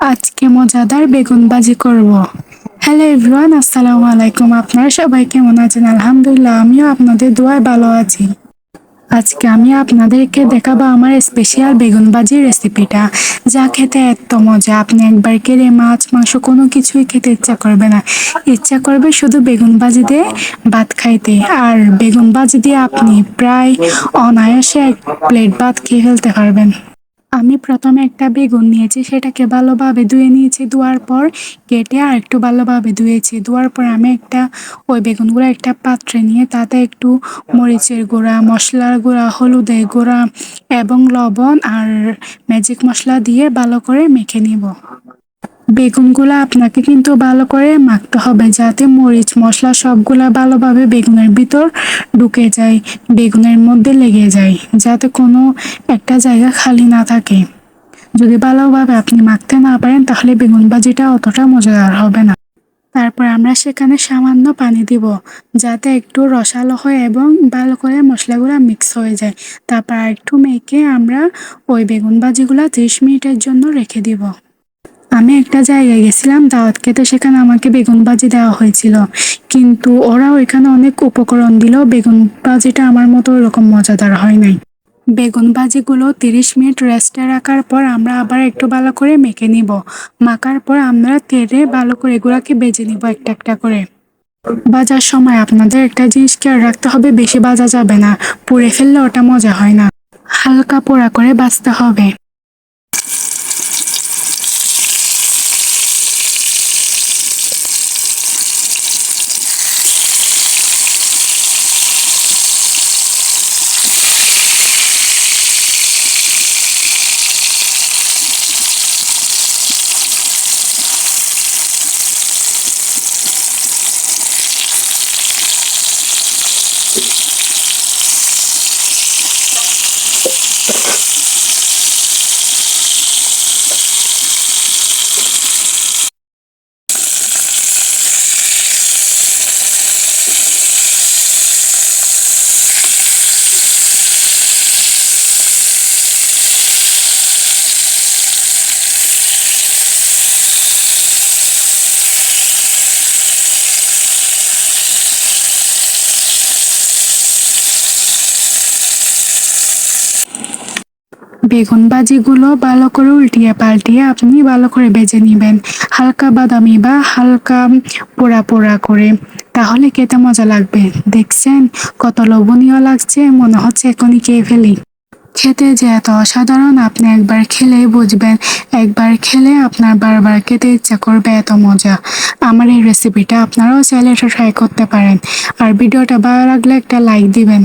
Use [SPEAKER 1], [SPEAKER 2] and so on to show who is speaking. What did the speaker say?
[SPEAKER 1] আজকে মজাদার বেগুন ভাজি করব। হ্যালো এভরিওয়ান আসসালামু আলাইকুম। আপনারা সবাই কেমন আছেন? আলহামদুলিল্লাহ, আমিও আপনাদের দোয়ায় ভালো আছি। আজকে আমি আপনাদেরকে দেখাবো আমার স্পেশাল বেগুন ভাজির রেসিপিটা যা খেতে এত মজা। আপনি একবার কেড়ে মাছ, মাংস কোনো কিছুই খেতে ইচ্ছা করবে না। ইচ্ছা করবে শুধু বেগুন দিয়ে ভাত খাইতে। আর বেগুন ভাজি দিয়ে আপনি প্রায় অনায়াসে এক প্লেট ভাত খেয়ে ফেলতে পারবেন। আমি প্রথমে একটা বেগুন নিয়েছি, সেটাকে ভালোভাবে ধুয়ে নিয়েছি, ধোয়ার পর কেটে আর একটু ভালোভাবে ধুয়েছি। ধোয়ার পর আমি একটা ওই বেগুনগুলো একটা পাত্রে নিয়ে তাতে একটু মরিচের গুঁড়া, মশলার গুঁড়া, হলুদের গুঁড়া এবং লবণ আর ম্যাজিক মশলা দিয়ে ভালো করে মেখে নিব। বেগুনগুলো আপনাকে কিন্তু ভালো করে মাখতে হবে যাতে মরিচ, মশলা সবগুলা ভালোভাবে বেগুনের ভিতর ঢুকে যায়, বেগুনের মধ্যে লেগে যায়, যাতে কোনো একটা জায়গা খালি না থাকে। যদি ভালোভাবে আপনি মাখতে না পারেন, তাহলে বেগুন ভাজিটা অতটা মজাদার হবে না। তারপর আমরা সেখানে সামান্য পানি দিব, যাতে একটু রসালো হয় এবং ভালো করে মশলাগুলো মিক্স হয়ে যায়। তারপর একটু মেখে আমরা ওই বেগুন ভাজিগুলো ত্রিশ মিনিটের জন্য রেখে দিব। আমি একটা জায়গায় গেছিলাম, দাওয়াত খেতে, সেখানে আমাকে বেগুন ভাজি দেওয়া হয়েছিল। কিন্তু ওরা ওইখানে অনেক উপকরণ দিল, বেগুন ভাজিটা আমার মতো ওরকম মজাদার হয় নাই। বেগুন ভাজিগুলো তিরিশ মিনিট রেস্টে রাখার পর আমরা আবার একটু ভালো করে মেখে নিব। মাখার পর আমরা তেলে ভালো করে এগুলাকে বেজে নিব একটা একটা করে। বাজার সময় আপনাদের একটা জিনিস খেয়াল রাখতে হবে, বেশি বাজা যাবে না। পুড়ে ফেললে ওটা মজা হয় না। হালকা পোড়া করে বাঁচতে হবে। Thank you. বেগুন ভাজিগুলো ভালো করে উল্টিয়ে পাল্টিয়ে আপনি ভালো করে ভেজে নেবেন। হালকা বাদামি বা হালকা পোড়া পোড়া করে। তাহলে খেতে মজা লাগবে। দেখছেন? কত লোভনীয় লাগছে, মনে হচ্ছে এখনই খেয়ে ফেলি। খেতে যে এত অসাধারণ, আপনি একবার খেলেই বুঝবেন। একবার খেলে আপনার বারবার খেতে ইচ্ছা করবে এত মজা। আমার এই রেসিপিটা আপনারাও চাইলে এটা ট্রাই করতে পারেন। আর ভিডিওটা ভালো লাগলে একটা লাইক দিবেন।